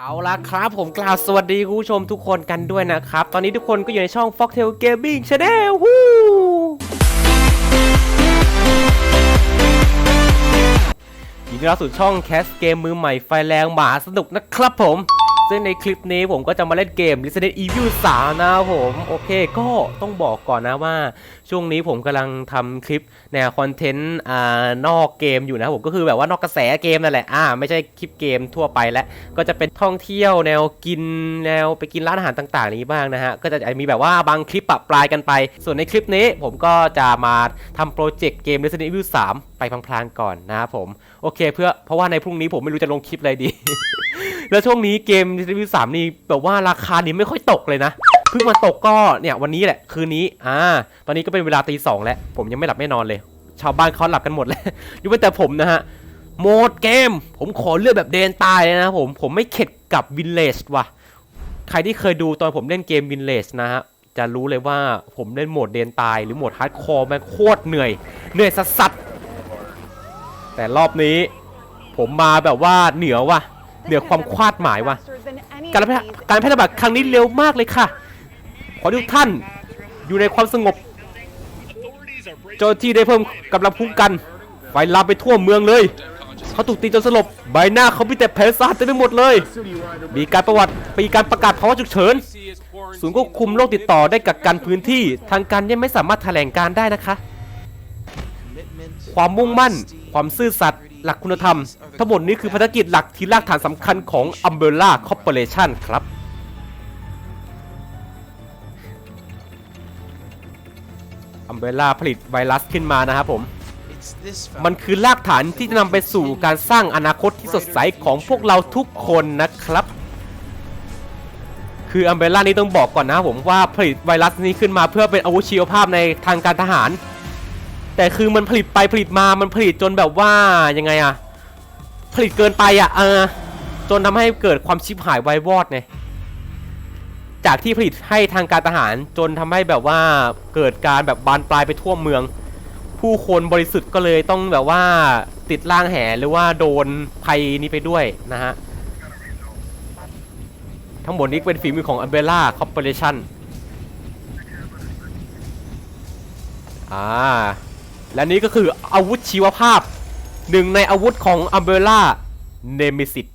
เอาละครับผมกล่าวสวัสดีคุณผู้ชมทุกคนกันด้วยนะครับ ตอนนี้ทุกคนก็อยู่ในช่อง Foxtail Gaming Channel ฮู้ยินดีต้อนรับสู่ช่องแคสเกมมือใหม่ไฟแรงหมาสนุกนะครับผม ซึ่งในคลิปนี้ผมก็จะมาเล่นเกม Resident Evil 3 นะครับผม โอเคก็ต้องบอกก่อนนะว่า ช่วงนี้ผมกำลังทำคลิปแนวคอนเทนต์อ่านอกเกมอยู่นะผมก็คือแบบว่านอกกระแสเกมนั่นแหละอ่าไม่ใช่คลิปเกมทั่วไปแล้วก็จะเป็นท่องเที่ยวแนวกินแนวไปกินร้านอาหารต่างๆ นี้บ้างนะฮะก็จะมีแบบว่าบางคลิปปะปลายกันไป ส่วนในคลิปนี้ผมก็จะมาทำโปรเจกต์เกม Resident Evil 3 ไปพลางๆก่อนนะครับผมโอเค เพื่อเพราะว่าในพรุ่งนี้ผมไม่รู้จะลงคลิปอะไรดี แล้วช่วงนี้เกม Resident Evil 3นี่แบบว่าราคานี้ไม่ค่อยตกเลยนะเพิ่งมาตกก็เนี่ยวันนี้แหละคืนนี้อ่าตอนนี้ก็เป็นเวลาตีสองแล้ว ผมยังไม่หลับไม่นอนเลย ชาวบ้านเขาหลับกันหมดแล้วยกเว้นแต่ผมนะฮะโหมดเกม ผมขอเลือกแบบเดนตายเลยนะผมผมไม่เข็ดกับวินเลจว่ะใครที่เคยดูตอนผมเล่นเกมวินเลจนะฮะจะรู้เลยว่าผมเล่นโหมดเดนตาย หรือโหมดฮาร์ดคอร์ม่งโคตรเหนื่อย เหนื่อยสัสสัสแต่รอบนี้ ผมมาแบบว่าเหนือว่ะ เหนือความคาดหมายว่ะ การแพร่การแพร่ระบาดครั้งนี้เร็วมากเลยค่ะ ขอให้ทุกท่านอยู่ในความสงบ เจ้าหน้าที่ได้เพิ่มกำลังคุ้มกัน ไฟลามไปทั่วเมืองเลย เขาถูกตีจนสลบ ใบหน้าเขามีแต่แผลสาหัสเต็มไปหมดเลย มีการประวัติมีการประกาศภาวะฉุกเฉิน ศูนย์ควบคุมโรคติดต่อได้กักกันพื้นที่ ทางการยังไม่สามารถแถลงการได้นะคะ ความมุ่งมั่น ความซื่อสัตย์หลักคุณธรรม ทั้งหมดนี้คือภารกิจหลักที่รากฐานสำคัญของ Umbrella Corporation ครับ Umbrella ผลิตไวรัสขึ้นมานะครับผม มันคือรากฐานที่จะนำไปสู่การสร้างอนาคตที่สดใสของพวกเราทุกคนนะครับ คืออัมเบร่านี้ต้องบอกก่อนนะครับผมว่าผลิตไวรัสนี้ขึ้นมาเพื่อเป็นอาวุธชีวภาพในทางการทหาร แต่คือมันผลิตไปผลิตมามันผลิตจนแบบว่ายังไงอะผลิตเกินไปอะเออจนทำให้เกิดความชิบหายไวายวอดไงจากที่ผลิตให้ทางการทหารจนทำให้แบบว่าเกิดการแบบบานปลายไปทั่วเมือง ผู้คนบริสุทธิ์ก็เลยต้องแบบว่าติดล่างแหหรือว่าโดนภัยนี้ไปด้วยนะฮะทั้งหมดนี้เป็นฝีมือของ Umbrella Corporation อ่า และนี้ก็คืออาวุธชีวภาพหนึ่งในอาวุธของ Umbrella Nemesis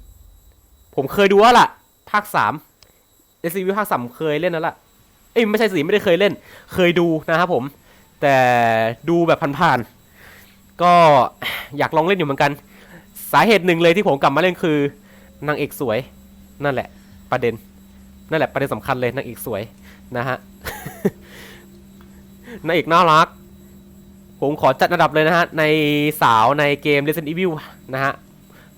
ผมเคยดูแล้วล่ะ ภาค3 s c v ภาค3เคยเล่นแล้วล่ะเอ้ยไม่ใช่สิไม่ได้เคยเล่น เคยดูนะครับผม แต่ดูแบบผ่านๆก็อยากลองเล่นอยู่เหมือนกัน สาเหตุหนึ่งเลยที่ผมกลับมาเล่นคือนางเอกสวย นั่นแหละ ประเด็น นั่นแหละประเด็นสำคัญเลยนางเอกสวยนะฮะนางเอกน่ารัก ผมขอจัดอันดับเลยนะฮะ ในสาวในเกม Resident Evil นะฮะ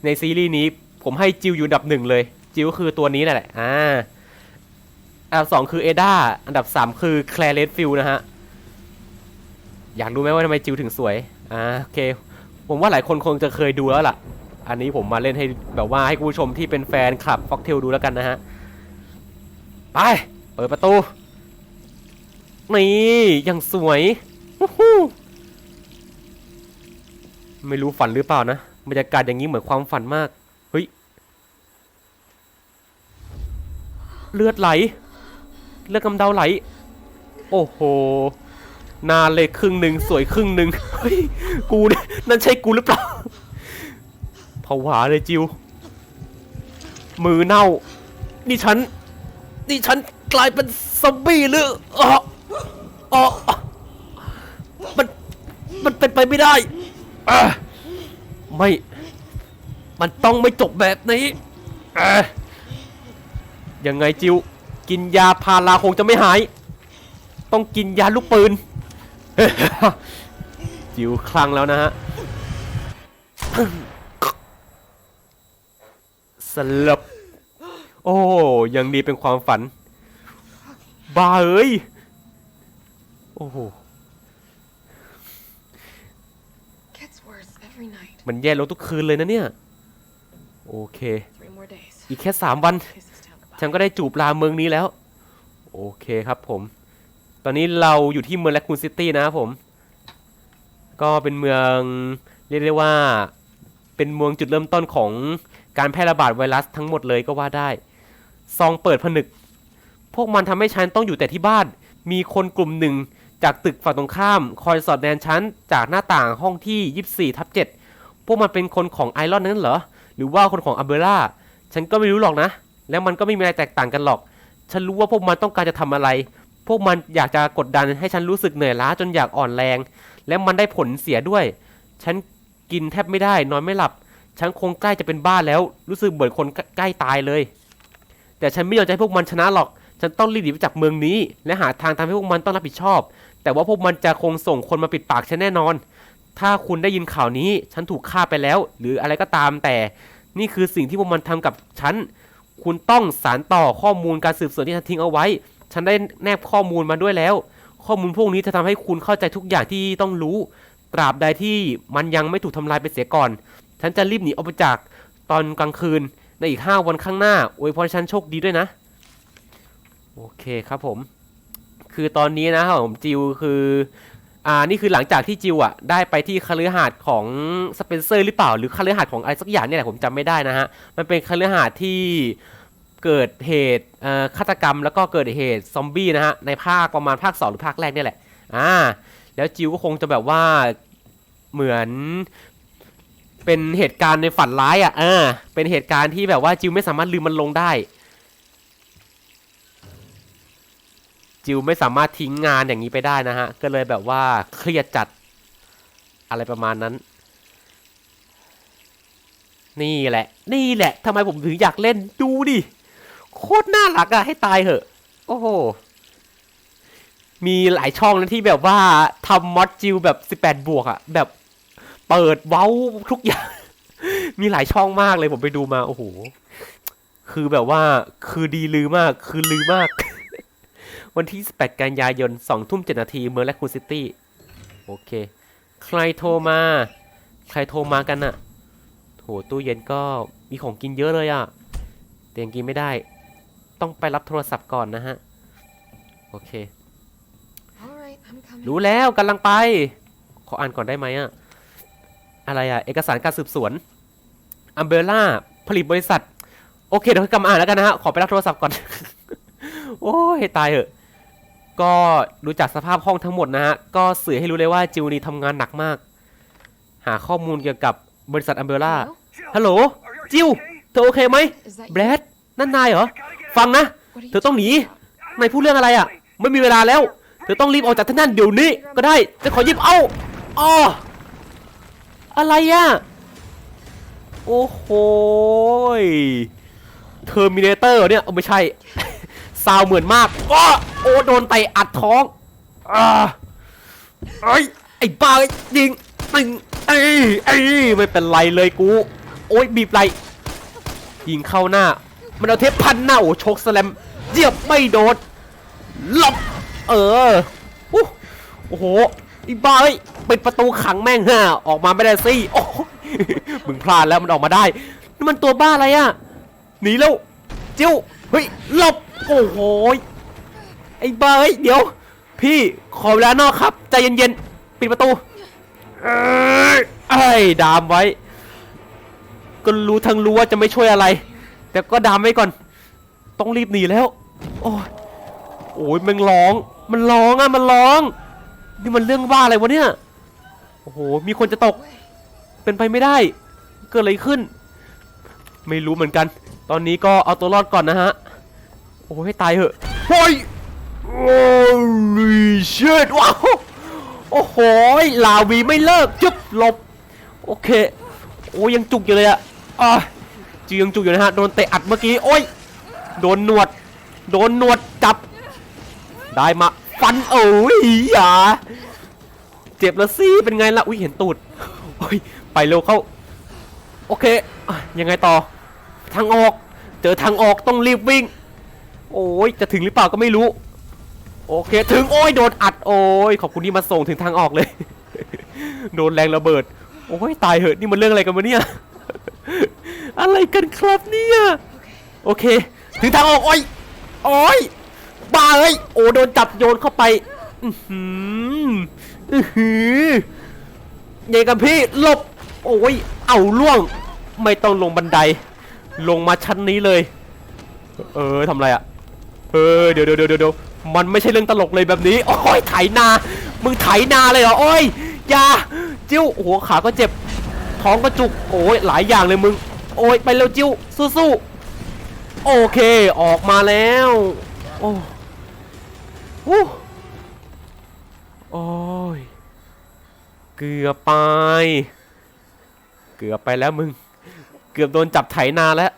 ในซีรีส์นี้ผมให้จิวอยู่อันดับหนึ่งเลย จิวก็คือตัวนี้นั่นแหละอ่าอันดับสองคือเอดาอันดับสามคือแคลเรนฟิลนะฮะ อยากรู้ไหมว่าทำไมจิวถึงสวยอ่าโอเค ผมว่าหลายคนคงจะเคยดูแล้วล่ะ อันนี้ผมมาเล่นให้แบบว่าให้คุณผู้ชมที่เป็นแฟนคลับฟ็อกเทลดูแล้วกันนะฮะ ไป เปิดประตู นี่ยังสวยฮู้ ไม่รู้ฝันหรือเปล่านะบรรยากาศอย่างนี้เหมือนความฝันมาก เฮ้ย เลือดไหล เลือดกำเดาไหล โอ้โหหนาเล็กครึ่งหนึ่งสวยครึ่งหนึ่งเฮ้ย กูเนี่ยนั่นใช่กูหรือเปล่าผวาเลยจิว มือเน่า นี่ฉัน นี่ฉันกลายเป็นซอมบี้หรืออ๋ออ๋อมัน มันเป็นไปไม่ได้ อะไม่ มันต้องไม่จบแบบนี้อะยังไงจิว กินยาพาราคงจะไม่หาย ต้องกินยาลูกปืน จิวคลั่งแล้วนะฮะสลบ โอ้ ยังดีเป็นความฝัน บ้าเอ้ย โอ้โห มันแย่ลงทุกคืนเลยนะเนี่ย โอเค Three more days. อีกแค่สามวัน Kiss this town goodbye. ฉันก็ได้จูบลาเมืองนี้แล้ว โอเคครับผม ตอนนี้เราอยู่ที่เมืองแลคูนซิตี้นะครับผม ก็เป็นเมืองเรียกได้ว่า เป็นเมืองจุดเริ่มต้นของการแพร่ระบาดไวรัสทั้งหมดเลยก็ว่าได้ ซองเปิดผนึก พวกมันทำให้ฉันต้องอยู่แต่ที่บ้าน มีคนกลุ่มหนึ่งจากตึกฝั่งตรงข้าม คอยสอดแนมฉันจากหน้าต่างห้องที่ 24ทับ7 พวกมันเป็นคนของไอรอนนั้นเหรอ หรือว่าคนของอัมเบร่า ฉันก็ไม่รู้หรอกนะ แล้วมันก็ไม่มีอะไรแตกต่างกันหรอก ฉันรู้ว่าพวกมันต้องการจะทำอะไร พวกมันอยากจะกดดันให้ฉันรู้สึกเหนื่อยล้าจนอยากอ่อนแรง และมันได้ผลเสียด้วย ฉันกินแทบไม่ได้ นอนไม่หลับ ฉันคงใกล้จะเป็นบ้าแล้ว รู้สึกเหมือนคนใกล้ตายเลย แต่ฉันไม่ยอมให้พวกมันชนะหรอก ฉันต้องรีบหนีไปจากเมืองนี้ และหาทางทำให้พวกมันต้องรับผิดชอบ แต่ว่าพวกมันจะคงส่งคนมาปิดปากฉันแน่นอน ถ้าคุณได้ยินข่าวนี้ ฉันถูกฆ่าไปแล้ว หรืออะไรก็ตามแต่ นี่คือสิ่งที่พวกมันทำกับฉัน คุณต้องสารต่อข้อมูลการสืบสวนที่ฉันทิ้งเอาไว้ ฉันได้แนบข้อมูลมาด้วยแล้ว ข้อมูลพวกนี้จะทำให้คุณเข้าใจทุกอย่างที่ต้องรู้ ตราบใดที่มันยังไม่ถูกทำลายไปเสียก่อน ฉันจะรีบหนีออกไปจากตอนกลางคืนในอีก 5 วันข้างหน้าอวยพรฉันโชคดีด้วยนะ โอเคครับผม คือตอนนี้นะครับผมจิวคือ อ่านี่คือหลังจากที่จิวอะได้ไปที่คฤหาสน์ของสเปนเซอร์หรือเปล่า หรือคฤหาสน์ของอะไรสักอย่างเนี่ยแหละผมจำไม่ได้นะฮะ มันเป็นคฤหาสน์ที่เกิดเหตุฆาตกรรมแล้วก็เกิดเหตุซอมบี้นะฮะ ในภาคประมาณภาค 2 หรือภาคแรกเนี่ยแหละอ่าแล้วจิวก็คงจะแบบว่าเหมือนเป็นเหตุการณ์ในฝันร้ายอะเออเป็นเหตุการณ์ที่แบบว่าจิวไม่สามารถลืมมันลงได้ จิวไม่สามารถทิ้งงานอย่างนี้ไปได้นะฮะ ก็เลยแบบว่าเครียดจัดอะไรประมาณนั้น นี่แหละ นี่แหละทำไมผมถึงอยากเล่นดูดิ โคตรน่ารักอะให้ตายเหอะ โอ้โห มีหลายช่องนะที่แบบว่าทำมอดจิวแบบ18บวกอะแบบเปิดเว้าทุกอย่าง มีหลายช่องมากเลยผมไปดูมา โอ้โห คือแบบว่าคือดีลือมาก คือลือมาก วันที่ 18 กันยายน2ทุ่ม7นาทีเมืองแลคคูนซิตี้ โอเค ใครโทรมา ใครโทรมากันอะโหตู้เย็นก็มีของกินเยอะเลยอะแต่ยังกินไม่ได้ ต้องไปรับโทรศัพท์ก่อนนะฮะ โอเค All right, I'm coming. รู้แล้วกำลังไป ขออ่านก่อนได้ไหมอะอะไรอะเอกสารการสืบสวนอัมเบล่าผลิตบริษัท โอเคเดี๋ยวกลับมาอ่านแล้วกันนะฮะ ขอไปรับโทรศัพท์ก่อน โอ้ย ตายเหอะ ก็ดูจากสภาพห้องทั้งหมดนะฮะ ก็สื่อให้รู้เลยว่าจิวนี่ทำงานหนักมาก หาข้อมูลเกี่ยวกับบริษัทอัมเบล่า ฮัลโหล จิว เธอโอเคไหมแบรด นั่นนายเหรอ ฟังนะ เธอต้องหนี นายพูดเรื่องอะไรอะ ไม่มีเวลาแล้ว เธอต้องรีบออกจากที่นั่นเดี๋ยวนี้ ก็ได้ จะขอหยิบเอาอ๋ออะไรอะ โอ้โหเทอร์มินเตอร์เนี่ย ไม่ใช่ ซาวเหมือนมากอ้อโอ้โดนไตอัดท้องอ่าไอ้ยไอ้บ้าเอ้ยยิงตึงไอ้ยไอ้ยไม่เป็นไรเลยกู โอ้ยบีบไหลยิงเข้าหน้า มันเอาเทปพันหน้าโอ้โชกสแลมเหยียบไม่โดนหลบเอออู้โอ้โหไอ้บ้าเอ้ยปิดประตูขังแม่งฮะออกมาไม่ได้สิโอ้โหมึงพลาดแล้วมันออกมาได้นี่มันตัวบ้าอะไรอะหนีแล้วจิ้วเฮ้ยหลบ โอ้โหไอ้บ้าเอ้ยเดี๋ยว พี่ขอเวลานอกครับ ใจเย็นๆ ปิดประตูเอ้ยไอ้ดามไว้ ก็รู้ทั้งรู้ว่าจะไม่ช่วยอะไร แต่ก็ดามไว้ก่อน ต้องรีบหนีแล้ว โอ้ยโอ้ยมันร้อง มันร้องอะมันร้อง นี่มันเรื่องบ้าอะไรวะเนี่ย โอ้โห มีคนจะตก เป็นไปไม่ได้ เกิดอะไรขึ้น ไม่รู้เหมือนกัน ตอนนี้ก็เอาตัวรอดก่อนนะฮะ โอ้ยให้ตายเหอะโอ้ยโอ้ยเชิดว้าวโอ้โหลาวีไม่เลิกจุบหลบโอเคโอ้ยยังจุกอยู่เลยอะอะจียังจุกอยู่นะฮะโดนเตะอัดเมื่อกี้โอ้ยโดนหนวด โดนหนวดจับ ได้มาฟันโอ้ยอย่าเจ็บแล้วสิเป็นไงล่ะอุ้ยเห็นตูดโอ้ยไปเร็วเข้าโอเคอยังไงต่อทางออก เจอทางออกต้องรีบวิ่ง โอ้ยจะถึงหรือเปล่าก็ไม่รู้ โอเค ถึงโอ้ยโดนอัดโอ้ยขอบคุณที่มาส่งถึงทางออกเลย โดนแรงระเบิด โอ้ยตายเหอะนี่มันเรื่องอะไรกันวะเนี่ย อะไรกันครับเนี่ยโอเค ถึงทางออกโอ้ยโอ้ยบ้าเอ้ยโอ้โดนจับโยนเข้าไป อือหืออือหือยังกับพี่หลบ โอ้ยเอาล่วง ไม่ต้องลงบันได ลงมาชั้นนี้เลย เออทำไรอะ เออเดี๋ยวเดี๋ยวเดี๋ยวเดี๋ยวมันไม่ใช่เรื่องตลกเลยแบบนี้โอ้ยไถนา มึงไถนาเลยเหรอโอ้ยอยาจิ้วโอ้โหขาก็เจ็บท้องก็จุกโอ้ยหลายอย่างเลยมึง โอ้ยไปเร็วจิ้วสู้ๆโอเคออกมาแล้วโอ้ฮู้โอ้ยเกือบไป เกือบไปแล้วมึง เกือบโดนจับไถนาแล้ว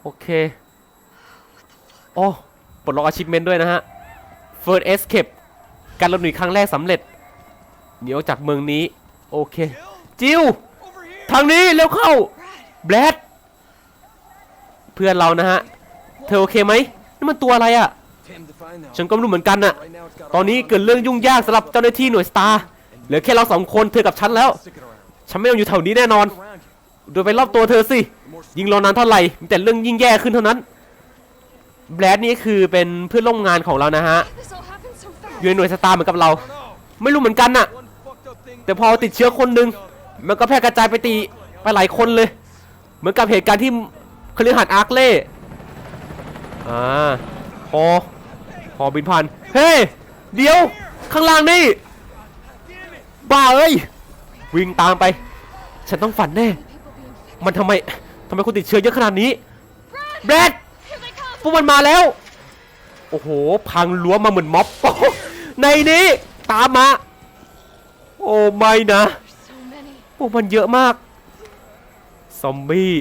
โอเค โอ้ปลดล็อกอาชิพเมนด้วยนะฮะ First Escape การหลบหนีครั้งแรกสำเร็จหนีออกจากเมืองนี้ โอเค จิวทางนี้เร็วเข้าแบรดเพื่อนเรานะฮะ เธอโอเคไหมนี่มันตัวอะไรอะ่ะ ฉันก็ไม่รู้เหมือนกันน่ะ ตอนนี้เกิดเรื่องยุ่งยากสำหรับเจ้าหน้าที่หน่วยสตาร์เหลือแค่เราสองคนเธอกับฉันแล้ว ฉันไม่ต้องอยู่แถวนี้แน่นอน โดยไปรอบตัวเธอสิ ยิงรอนานเท่าไหร่มีแต่เรื่องยิ่งแย่ขึ้นเท่านั้น แบรดนี่คือเป็นเพื่อนร่วมงานของเรานะฮะ อยู่ในหน่วยสตาร์เหมือนกับเรา ไม่รู้เหมือนกันน่ะ แต่พอติดเชื้อคนหนึ่งมันก็แพร่กระจายไปตีไปหลายคนเลย เหมือนกับเหตุการณ์ที่คฤหาสน์อาร์คเล่อ่าพอพอบินผ่านเฮ้ย เดี๋ยว ข้างล่างนี่ บ้าเอ้ย วิ่งตามไป ฉันต้องฝันแน่ มันทำไมทำไมคนติดเชื้อเยอะขนาดนี้ แบรด วกมันมาแล้ว โอ้โห พังรั้วมาเหมือนม็อบ ในนี้ ตามมา โอ้ไม่นะพวกมันเยอะมาก ซอมบี้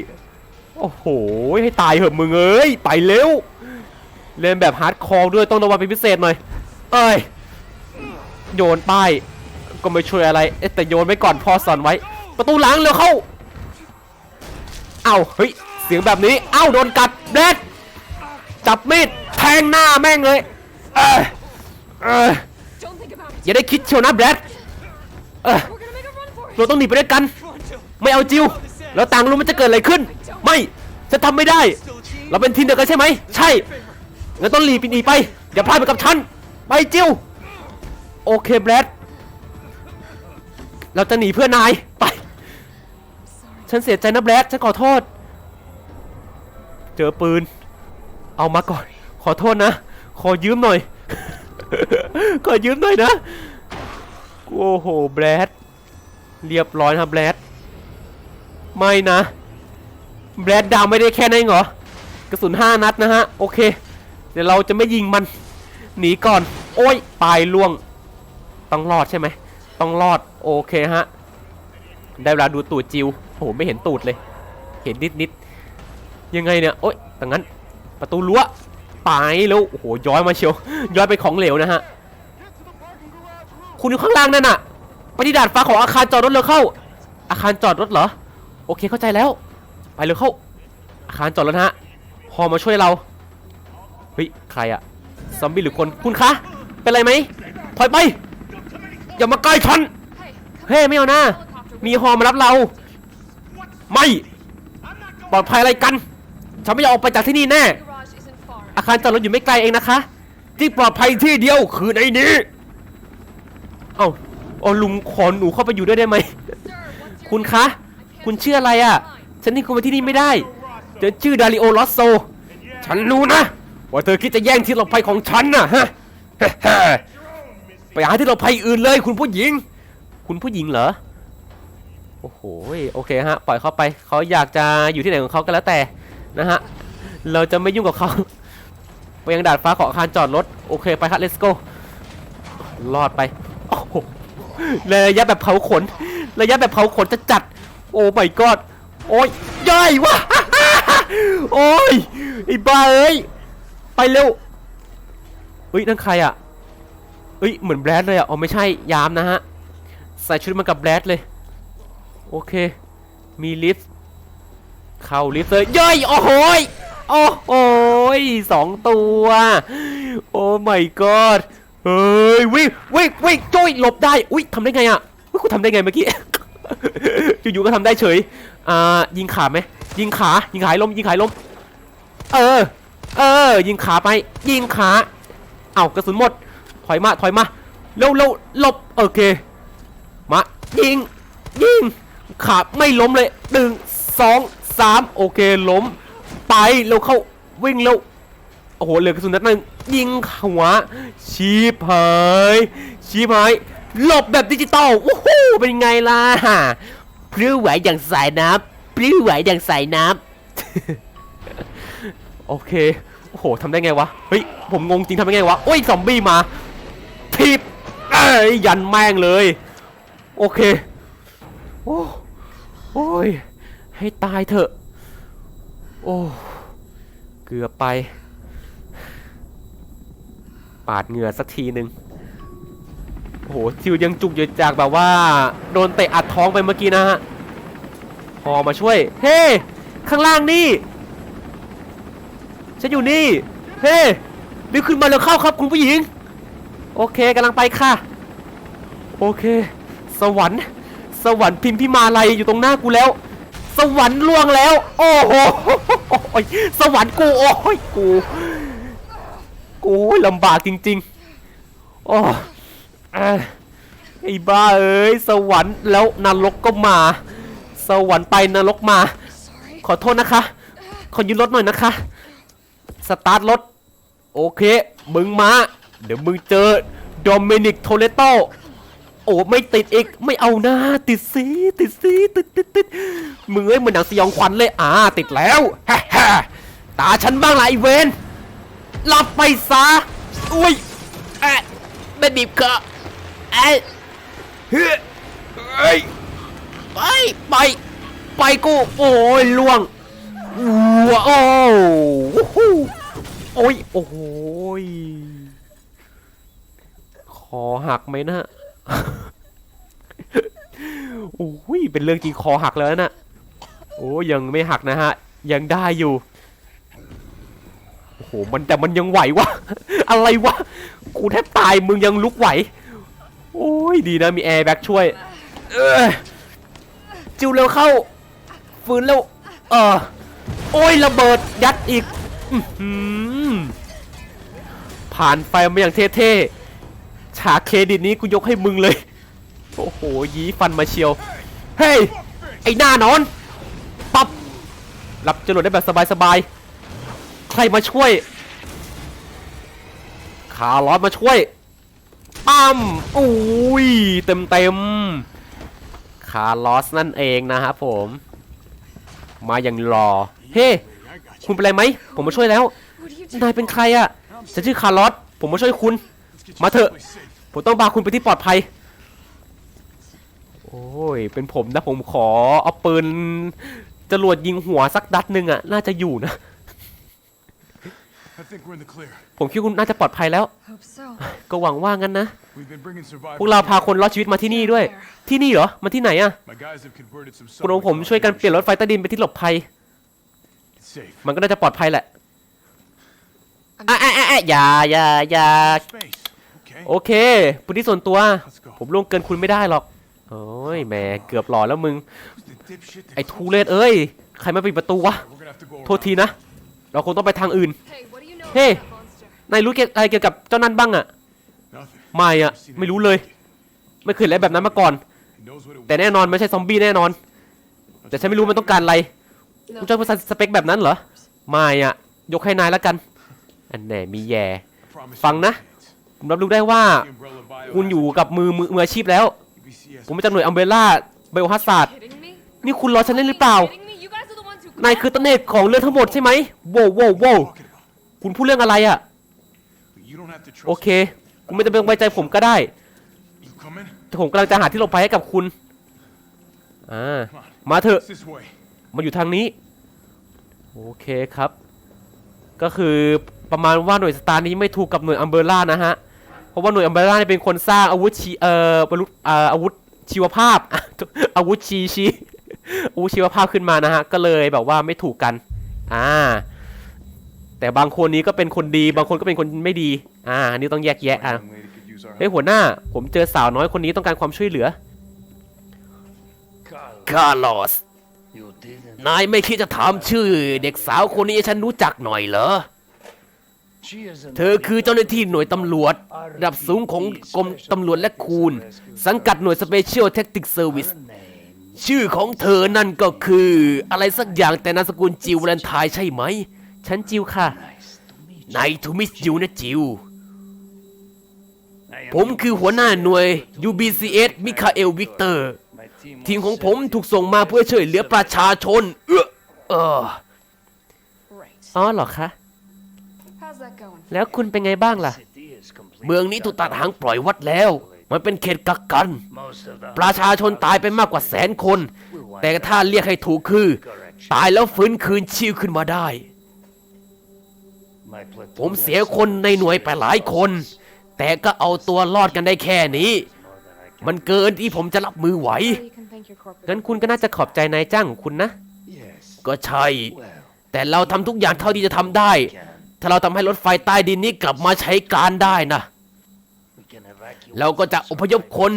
โอ้โห ให้ตายเหอะมึงเอ้ย ไปเร็ว เล่นแบบฮาร์ดคอร์ด้วยต้องระวังเป็นพิเศษหน่อย เอ้ย โยนป้าย ก็ไม่ช่วยอะไรเอ๊ะแต่โยนไว้ก่อนพอสอนไว้ ประตูหลังเร็วเข้า เอ้า เฮ้ย เสียงแบบนี้ เอ้า โดนกัดเด็ด จับมีดแทงหน้าแม่งเลยเอ้ยเอ้ย Don't think about it. อย่าได้คิดเชียวนะแบรดเออเราต้องหนีไปด้วยกัน ไม่เอาจิวแล้วต่างรู้มันจะเกิดอะไรขึ้น ไม่ฉันทำไม่ได้ เราเป็นทีมเดียวกันใช่ไหม ใช่งั้นต้องหลีบหนีไปอย่าพลาดไปกับฉันไปจิวโอเคแบรดเราจะหนีเพื่อนายไป ฉันเสียใจนะแบรดฉันขอโทษ เจอปืน เอามาก่อน ขอโทษนะ ขอยืมหน่อย ขอยืมหน่อยนะ โอ้โห แบรด เรียบร้อยนะครับแบรด ไม่นะ แบรดดาวไม่ได้แค่นั้นเหรอ กระสุน5นัดนะฮะ โอเค เดี๋ยวเราจะไม่ยิงมัน หนีก่อน โอ้ย ปลายล่วง ต้องรอดใช่ไหม ต้องรอด โอเคฮะ ได้เวลาดูตูดจิว โอ้โห ไม่เห็นตูดเลย เห็นนิดนิดๆยังไงเนี่ย โอ๊ยแต่งั้น ประตูรั้วไปแล้วโอ้โหย้อยมาเชียวย้อยไปของเหลวนะฮะคุณอยู่ข้างล่างนั่นน่ะไปที่ดาดฟ้าของอาคารจอดรถเร็วเข้า อาคารจอดรถเหรอ โอเคเข้าใจแล้ว ไปเร็วเข้า อาคารจอดรถนะฮะพอมาช่วยเราเฮ้ยใครอะซอมบี้หรือคนคุณคะเป็นไรไหมถอยไปอย่ามาใกล้ฉันเฮ้ยไม่เอานะมีฮอมารับเรา ไม่ปลอดภัยอะไรกัน ฉันไม่ยากออกไปจากที่นี่แน่ อาคารจอดรถอยู่ไม่ไกลเองนะคะ ที่ปลอดภัยที่เดียวคือในนี้ เอ้าเอาลุงขอหนูเข้าไปอยู่ด้วยได้ไหม คุณคะ คุณชื่ออะไรอะ ฉันนี่คุณมาที่นี่ไม่ได้เธอชื่อดาริโอลอสโซ ฉันรู้นะ ว่าเธอคิดจะแย่งที่หลบภัยของฉันน่ะฮะ ไปหาที่หลบภัยอื่นเลย คุณผู้หญิง คุณผู้หญิงเหรอ โอ้โห โอเคฮะ ปล่อยเขาไป เขาอยากจะอยู่ที่ไหนของเขาก็แล้วแต่นะฮะ เราจะไม่ยุ่งกับเขา ไปยังดาดฟ้าของอาคารจอดรถ โอเคไปครับ let's go รอดไปโอ้โหระยะแบบเผาขน ระยะแบบเผาขนจะจัด โอ้ my god โอ้ยย่อยวะโอ้ยไอ้บ้าเอ้ย ไปเร็วเฮ้ย นั่นใครอะเฮ้ย เหมือนแบรดเลยอะ อ๋อ ไม่ใช่ ยามนะฮะ ใส่ชุดมากับแบรดเลย โอเค มีลิฟต์ เข้าลิฟต์เลยเย้ยโอ้โหยโอ้โห ยสองตัว โอ้ my god เฮ้ยวิ่งวิ่งวิ่งจ้อยหลบได้ อุ้ยทำได้ไงอะอุ๊ยกูทำได้ไงเมื่อกี้ อยู่ๆก็ทำได้เฉย อ่า ยิงขาไหม ยิงขา ยิงขายลมยิงขายลมเออ เออ ยิงขาไป ยิงขา เอ้ากระสุนหมด ถอยมา ถอยมา เร็วเร็วหลบ โอเค มา ยิง ยิง ขาไม่ล้มเลยหนึ่งสองสามโอเค ล้ม ไป เร็วเข้า วิ่งเร็วโอ้โหเหลือกระสุนนัดหนึ่งยิงหัวชีพหายชีพหายหลบแบบดิจิตอลโอ้โหเป็นไงล่ะพลิ้วไหวอย่างสายน้ำพลิ้วไหวอย่างสายน้ำโอเคโอ้โหทำได้ไงวะเฮ้ยผมงงจริงทำได้ไงวะโอ้ยซอมบี้มาทีบเอ้ยยันแม่งเลย โอเคโอ้โอ้ยให้ตายเถอะโอ้ เกือบไป ปาดเหงื่อสักทีหนึ่งโอ้โหทิวยังจุกอยู่จากแบบว่า โดนเตะอัดท้องไปเมื่อกี้นะฮะ พอมาช่วย เฮ้ ข้างล่างนี่ ฉันอยู่นี่ เฮ้รีบขึ้นมาเร็วเข้าครับคุณผู้หญิง โอเคกำลังไปค่ะ โอเค สวรรค์ สวรรค์พิมพิมาลัยอยู่ตรงหน้ากูแล้ว สวรรค์ล่วงแล้ว โอ้โหสวรรค์กูโอ้ยกู กูลำบากจริงๆโอ้เอ้ยไอ้บ้าเอ้ยสวรรค์แล้วนรกก็มา สวรรค์ไปนรกมา ขอโทษนะคะ ขอยืมรถหน่อยนะคะ สตาร์ทรถ โอเค มึงมา เดี๋ยวมึงเจอโดมินิกโทเลโต โอ้ไม่ติดอีกไม่เอาหน้าติดสิติดสิติดติดติดมึงเอ้ยเหมือนหนังสยองขวัญเลยอ่าติดแล้วฮ่าฮ่าตาฉันบ้างละไอเวนรับไปซะอุ้ยแอะไม่บีบคอแอะเฮ้ยเฮ้ยไปไปไปกูโอ้ยล่วงว้าวโอ้ยโอ้ยคอหักไหมนะ โอ้ยเป็นเรื่องจริงคอหักแล้วนะโอ้ยังไม่หักนะฮะ ยังได้อยู่โอ้โหมันแต่มันยังไหววะอะไรวะกูแทบตายมึงยังลุกไหว โอ้ยดีนะมีแอร์แบ็กช่วยจิวเร็วเข้า ฟื้นแล้วเออโอ้ยระเบิดยัดอีกอผ่านไปมาอย่างเท่ๆ ฉากเครดิตนี้กูยกให้มึงเลย โอ้โห ยีฟันมาเชียว เฮ้ย ไอ้หน้านอน ปับรับจรวดได้แบบสบายๆ ใครมาช่วย ขาร้อมาช่วย ปั้มอุ้ย เต็มเต็มๆคาร์ลอสนั่นเองนะครับผม มาอย่างรอ เฮ้ คุณเป็นไรไหม ผมมาช่วยแล้ว นายเป็นใครอะฉันชื่อคาร์ลอส ผมมาช่วยคุณ มาเถอะ ผมต้องพาคุณไปที่ปลอดภัย โอ้ย เป็นผมนะผมขอเอาปืนจรวดยิงหัวสักดัดหนึ่งอะน่าจะอยู่นะ I think we're in the clear. ผมคิดว่าคุณน่าจะปลอดภัยแล้ว Hope so. ก็หวังว่างั้นนะ We've been bringing survivors. พวกเราพาคนรอดชีวิตมาที่นี่ด้วย ที่นี่เหรอ มาที่ไหนอะ My guys have converted some คุณของผมช่วยกันเปลี่ยนรถไฟใต้ดินไปที่หลบภัย It's safe. มันก็น่าจะปลอดภัยแหละอะอะอะอะอย่าอย่าอย่า Space. Okay. โอเคพื้นที่ส่วนตัว Let's go. ผมล่วงเกินคุณไม่ได้หรอก โอ้ยแหมเกือบหล่อแล้วมึง Who's the dipshit that ไอ้ told ทูเลศเอ้ย ใครมาปิดประตูวะ us? We're gonna have to go โทษทีนะ เราคงต้องไปทางอื่น Hey, what do you know Hey. about that monster? นายรู้เกี่ยวอะไรเกี่ยวกับเจ้านั่นบ้างอะ around. Nothing. ไม่อะไม่รู้เลย ไม่เคยเห็นอะไรแบบนั้นมาก่อน He knows what it แต่แน่นอนไม่ใช่ซอมบี้แน่นอน แต่ฉันไม่รู้มันต้องการอะไร No. คุณชอบสเปคแบบนั้นเหรอ ไม่อะยกให้นายแล้วกัน อันแน่มีแย่ Promise ฟัง you นะ it's ผมรับรู้ได้ว่า the Umbrella Bio คุณอยู่กับมือมือมืออาชีพแล้ว BCS. ผมมาจากหน่วยอัมเบร่าไบโอฮัสซาร์ด Kidding me? นี่คุณรอฉันเล่นหรือเปล่า Kidding me? You guys are the ones who นายคือต้นเหตุของเรื่องทั้งหมดใช่ไหมโว้วโว้วโว้ว Talking about. คุณพูดเรื่องอะไรอะ You don't have to trust โอเค คุณไม่จำเป็นต้องไว้ใจผมก็ได้ me. You coming? แต่ผมกำลังจะหาที่หลบภัยให้กับคุณ อ่า Come on. มาเถอะ It's this way. มาอยู่ทางนี้ โอเคครับ ก็คือ ประมาณว่าหน่วยสตาร์นี้ไม่ถูกกับหน่วยอัมเบร่านะฮะ เพราะว่าหน่วยอัมเบร่าเป็นคนสร้างอาวุธชีเอ่อบรรลุอ่ออาวุธชีวภาพ อาวุธชีชีอาวุธชีวภาพขึ้นมานะฮะ ก็เลยแบบว่าไม่ถูกกัน อ่า แต่บางคนนี้ก็เป็นคนดี บางคนก็เป็นคนไม่ดี อ่า อันนี้ต้องแยกแยะอะเฮ้ยหัวหน้า ผมเจอสาวน้อยคนนี้ต้องการความช่วยเหลือ คาร์ลอส นายไม่คิดจะถามชื่อ เด็กสาวคนนี้ให้ฉันรู้จักหน่อยเหรอ เธอคือเจ้าหน้าที่หน่วยตำรวจระดับสูงของกรมตำรวจและคูณ สังกัดหน่วย Special Tactics Service ชื่อของเธอนั่นก็คือ อะไรสักอย่างแต่นามสกุลจิววลนไทน์ใช่ไหม ฉันจิวค่ะ Nice to meet you. ไนทูมิสจิวนะจิว ผมคือหัวหน้าหน่วย UBCS มิคาเอลวิกเตอร์ ทีมของผมถูกส่งมาเพื่อช่วยเหลือประชาชน เออเอออ๋อเหรอคะ แล้วคุณเป็นไงบ้างล่ะ city is completely เมืองนี้ถูกตัดหางปล่อยวัดแล้ว มันเป็นเขตกักกัน Most of the ประชาชนตายไปมากกว่าแสนคน will wind แต่ up ถ้าเรียกให้ถูกคือ correction. ตายแล้วฟื้นคืนชีพขึ้นมาได้ My platoon ผมเสียคนในหน่วยไปหลายคน แต่ก็เอาตัวรอดกันได้แค่นี้ has more than I can. มันเกินที่ผมจะรับมือไหว Well, you can thank your corporate. งั้นคุณก็น่าจะขอบใจนายจ้างของคุณนะ Yes. ก็ใช่ Well, แต่เราทำทุกอย่างเท่าที่จะทำได้ can. ถ้าเราทำให้รถไฟใต้ดินนี้กลับมาใช้การได้นะ We can evacuate เราก็จะอพยพคน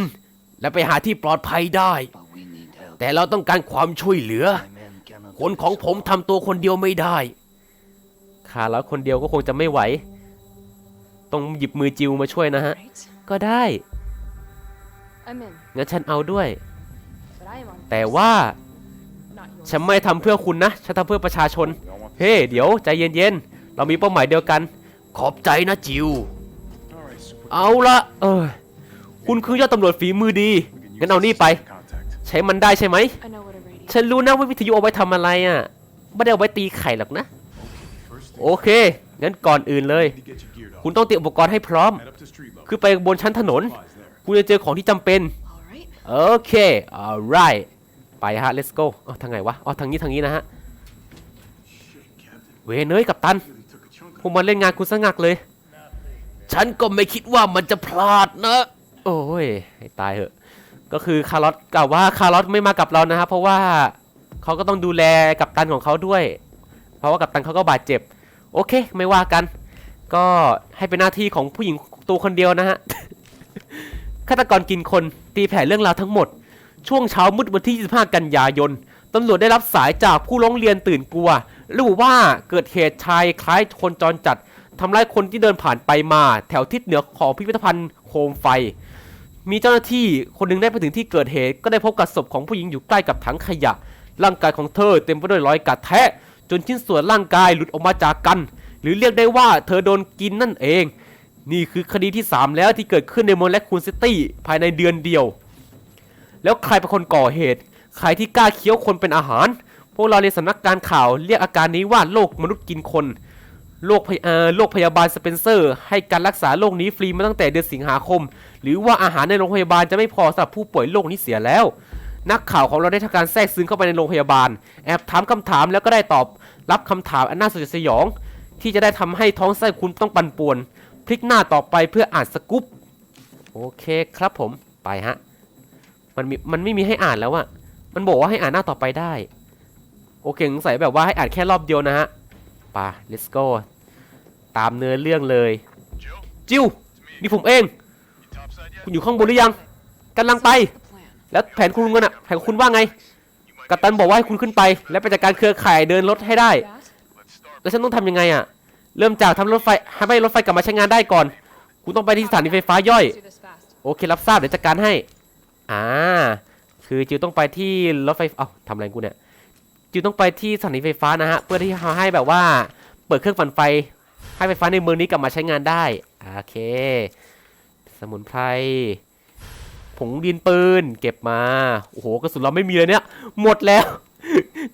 และไปหาที่ปลอดภัยได้ But we need help. แต่เราต้องการความช่วยเหลือ My men cannot คนของผมทำตัวคนเดียวไม่ได้ขาแล้วคนเดียวก็คงจะไม่ไหว ต้องหยิบมือจิวมาช่วยนะฮะ Right. ก็ได้ I'm in, งั้นฉันเอาด้วย but I am on แต่ว่า not yours. ฉันไม่ทำเพื่อคุณนะ ฉันทำเพื่อประชาชน เฮ้ เดี๋ยว ใจเย็นๆ เรามีเป้าหมายเดียวกัน ขอบใจนะจิว เอาละเออคุณคือยอดตำรวจฝีมือดี งั้นเอานี่ไป ใช้มันได้ใช่ไหม ฉันรู้นะว่าวิทยุเอาไว้ทำอะไรอะ ไม่ได้เอาไว้ตีไข่หรอกนะ โอเค งั้นก่อนอื่นเลย คุณต้องเตรียมอุปกรณ์ให้พร้อม คือไปบนชั้นถนน คุณจะเจอของที่จำเป็น โอเค alright ไปฮะ let's go อ๋อทางไหนวะ อ๋อ ทางนี้ ทางนี้นะฮะ เวเนยกับตัน Really took a chunk พวกมันเล่นงานคุณสงักเลย ฉันก็ไม่คิดว่ามันจะพลาดนะ โอ้ยให้ตายเหอะ ก็คือคาร์ลอตกล่าวว่าคาร์ลอตไม่มากับเรานะครับเพราะว่าเขาก็ต้องดูแลกับตันของเขาด้วย เพราะว่ากับตันเขาก็บาดเจ็บ โอเค ไม่ว่ากัน ก็ให้เป็นหน้าที่ของผู้หญิงตัวคนเดียวนะฮะฆาตกรกินคนตีแผ่เรื่องราวทั้งหมด ช่วงเช้ามืดวันที่ 25 กันยายนตำรวจได้รับสายจากผู้ร้องเรียนตื่นกลัว ระบุว่าเกิดเหตุชายคล้ายคนจรจัดทำร้ายคนที่เดินผ่านไปมา แถวทิศเหนือของพิพิธภัณฑ์โคมไฟ มีเจ้าหน้าที่คนหนึ่งได้ไปถึงที่เกิดเหตุ ก็ได้พบกับศพของผู้หญิงอยู่ใกล้กับถังขยะ ร่างกายของเธอเต็มไปด้วยรอยกัดแทะ จนชิ้นส่วนร่างกายหลุดออกมาจากกัน หรือเรียกได้ว่าเธอโดนกินนั่นเอง นี่คือคดีที่ 3 แล้วที่เกิดขึ้นในมองแลคคูนซิตี้ภายในเดือนเดียว แล้วใครเป็นคนก่อเหตุ ใครที่กล้าเคี้ยวคนเป็นอาหาร พวกเราในสำนักการข่าวเรียกอาการนี้ว่าโรคมนุษย์กินคนโรคพยเอ่อโรคพยาบาลสเปนเซอร์ ให้การรักษาโรคนี้ฟรีมาตั้งแต่เดือนสิงหาคม หรือว่าอาหารในโรงพยาบาลจะไม่พอสำหรับผู้ป่วยโรคนี้เสียแล้ว นักข่าวของเราได้ทำการแทรกซึมเข้าไปในโรงพยาบาล แอบถามคำถามแล้วก็ได้ตอบ รับคำถามอันน่าสยดสยอง ที่จะได้ทำให้ท้องไส้คุณต้องปั่นป่วน พลิกหน้าต่อไปเพื่ออ่านสกู๊ปโอเคครับผมไปฮะมันมันไม่มีให้อ่านแล้วอะมันบอกว่าให้อ่านหน้าต่อไปได้ อเคสงสัยแบบว่าให้อ่านแค่รอบเดียวนะฮะไป่ะ let's go ตามเนื้อเรื่องเลย จิวนี่ผมเอง คุณอยู่ข้างบนหรือยังกำลังไป แล้วแผนคุณกันอะแผนคุณว่าไง กัปตันบอกว่าให้คุณขึ้นไป และไปจัดการเครือข่ายเดินรถให้ได้ แล้วฉันต้องทำยังไงอะเริ่มจากทำรถไฟให้ให้รถไฟกลับมาใช้งานได้ก่อน คุณต้องไปที่สถานีไฟฟ้าย่อย โอเครับทราบเดี๋ยวจัดการให้ อ่า คือจิวต้องไปที่รถไฟเอ้าทำอะไรกูเนี่ย จิวต้องไปที่สถานีไฟฟ้านะฮะเพื่อที่จะให้แบบว่าเปิดเครื่องปั่นไฟ ให้ไฟฟ้าในเมืองนี้กลับมาใช้งานได้โอเค สมุนไพรผงดินปืนเก็บมาโอ้โหกระสุนเราไม่มีเลยเนี่ย หมดแล้ว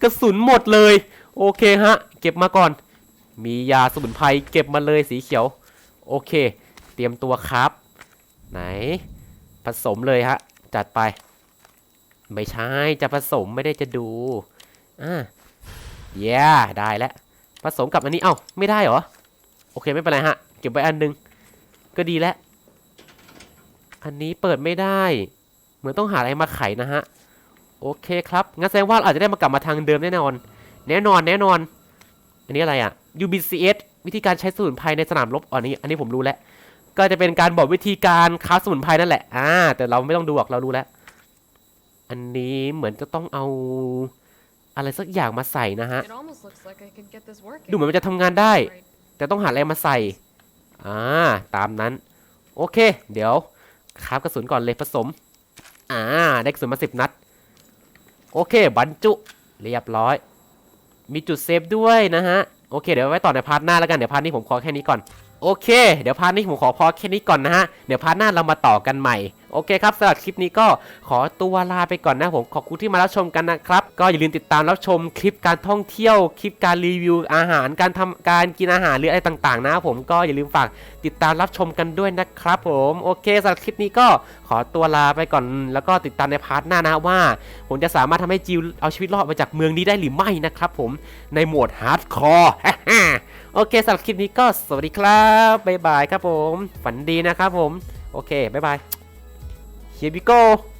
กระสุนหมดเลย โอเคฮะ เก็บมาก่อน มียาสมุนไพรเก็บมาเลยสีเขียว โอเค เตรียมตัวครับ ไหน ผสมเลยฮะ จัดไป ไม่ใช่จะผสมไม่ได้จะดู อ่าเย้ได้แล้วผสมกับอันนี้เอ้าไม่ได้เหรอ โอเคไม่เป็นไรฮะ เก็บไว้อันหนึง ก็ดีแล้ว อันนี้เปิดไม่ได้ เหมือนต้องหาอะไรมาไขนะฮะ โอเคครับงั้นแสดงว่าอาจจะได้มากลับมาทางเดิมแน่นอน แน่นอนแน่นอน อันนี้อะไรอะ UBCS วิธีการใช้สมุนไพรในสนามรบอ๋ออันนี้ อันนี้ผมรู้แล้ว ก็จะเป็นการบอกวิธีการค้าสมุนไพรนั่นแหละ อ่า แต่เราไม่ต้องดูหรอกเรารู้แล้ว อันนี้เหมือนจะต้องเอา อะไรสักอย่างมาใส่นะฮะ It almost looks like I could get this working. ดูเหมือนมันจะทำงานได้ Right. แต่ต้องหาอะไรมาใส่ อ่า ตามนั้น โอเค เดี๋ยวคราบกระสุนก่อนเลยผสม อ่า ได้กระสุนมาสิบนัด โอเค บรรจุ เรียบร้อย มีจุดเซฟด้วยนะฮะ โอเค เดี๋ยวไว้ต่อในพาร์ทหน้าแล้วกัน เดี๋ยวพาร์ทนี้ผมขอแค่นี้ก่อน โอเค เดี๋ยวพาร์ทนี้ผมขอพอแค่นี้ก่อนนะฮะ เดี๋ยวพาร์ทหน้าเรามาต่อกันใหม่ โอเคครับสำหรับคลิปนี้ก็ขอตัวลาไปก่อนนะผมขอบคุณที่มารับชมกันนะครับ ก็อย่าลืมติดตามรับชมคลิปการท่องเที่ยวคลิปการรีวิวอาหารการทำการกินอาหารหรืออะไรต่างๆ นะผมก็อย่าลืมฝากติดตามรับชมกันด้วยนะครับ ผมโอเคสำหรับคลิปนี้ก็ขอตัวลาไปก่อน แล้วก็ติดตามในพาร์ทหน้านะว่า ผมจะสามารถทำให้จิวเอาชีวิตรอดมาจากเมืองนี้ได้หรือไม่นะครับ ผมในโหมดฮาร์ดคอร์โอเคสำหรับคลิปนี้ก็สวัสดีครับบ๊ายบายครับผม ฝันดีนะครับผม โอเคบ๊ายบาย Here we go